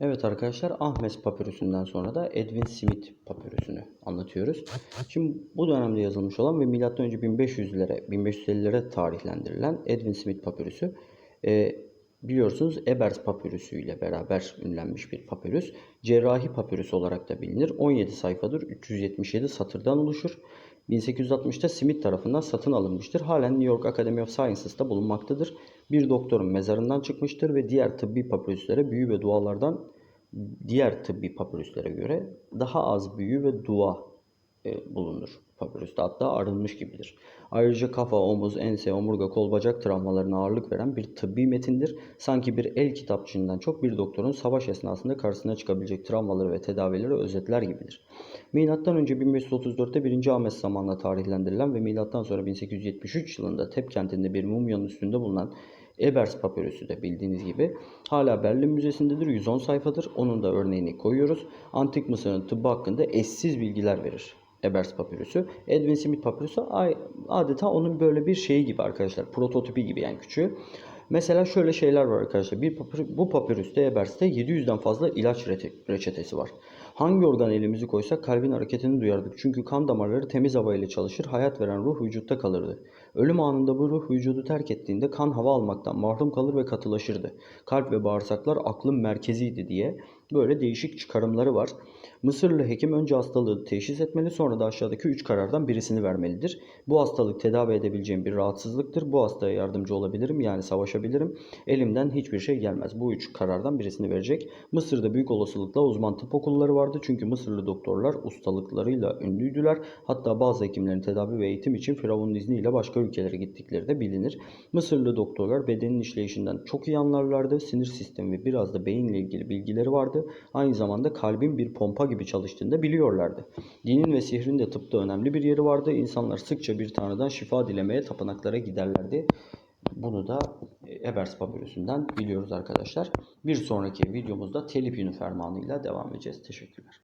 Evet arkadaşlar Ahmes papirüsünden sonra da Edwin Smith papirüsünü anlatıyoruz. Şimdi bu dönemde yazılmış olan ve M.Ö. 1500'lere 1550'lere tarihlendirilen Edwin Smith papirüsü e, biliyorsunuz Ebers papirüsü ile beraber ünlenmiş bir papirüs. Cerrahi papirüs olarak da bilinir. 17 sayfadır, 377 satırdan oluşur. 1860'ta Smith tarafından satın alınmıştır. Halen New York Academy of Sciences'ta bulunmaktadır. Bir doktorun mezarından çıkmıştır ve diğer tıbbi papirüslere büyü ve dualardan diğer tıbbi papirüslere göre daha az büyü ve dua e, bulunur papirüste. Hatta arınmış gibidir. Ayrıca kafa, omuz, ense, omurga, kol, bacak travmalarına ağırlık veren bir tıbbi metindir. Sanki bir el kitapçığından çok bir doktorun savaş esnasında karşısına çıkabilecek travmaları ve tedavileri özetler gibidir. Milattan önce 1534'te 1. Ahmet zamanla tarihlendirilen ve milattan sonra 1873 yılında Tep kentinde bir mumyanın üstünde bulunan Ebers papirüsü de bildiğiniz gibi hala Berlin Müzesi'ndedir. 110 sayfadır. Onun da örneğini koyuyoruz. Antik Mısır'ın tıbbı hakkında eşsiz bilgiler verir. Ebers papirüsü. Edwin Smith papirüsü adeta onun böyle bir şeyi gibi arkadaşlar. Prototipi gibi yani küçüğü. Mesela şöyle şeyler var arkadaşlar. Bir papir, bu papirüste Ebers'te 700'den fazla ilaç reçetesi var. Hangi organ elimizi koysak kalbin hareketini duyardık. Çünkü kan damarları temiz hava ile çalışır, hayat veren ruh vücutta kalırdı. Ölüm anında bu ruh vücudu terk ettiğinde kan hava almaktan mahrum kalır ve katılaşırdı. Kalp ve bağırsaklar aklın merkeziydi diye böyle değişik çıkarımları var. Mısırlı hekim önce hastalığı teşhis etmeli sonra da aşağıdaki 3 karardan birisini vermelidir. Bu hastalık tedavi edebileceğim bir rahatsızlıktır. Bu hastaya yardımcı olabilirim yani savaşabilirim. Elimden hiçbir şey gelmez. Bu 3 karardan birisini verecek. Mısır'da büyük olasılıkla uzman tıp okulları vardı. Çünkü Mısırlı doktorlar ustalıklarıyla ünlüydüler. Hatta bazı hekimlerin tedavi ve eğitim için Firavun'un izniyle başka ülkelere gittikleri de bilinir. Mısırlı doktorlar bedenin işleyişinden çok iyi anlarlardı. Sinir sistemi ve biraz da beyinle ilgili bilgileri vardı. Aynı zamanda kalbin bir pompa gibi çalıştığını da biliyorlardı. Dinin ve sihrin de tıpta önemli bir yeri vardı. İnsanlar sıkça bir tanrıdan şifa dilemeye tapınaklara giderlerdi. Bunu da Ebers papirüsünden biliyoruz arkadaşlar. Bir sonraki videomuzda telif fermanıyla devam edeceğiz. Teşekkürler.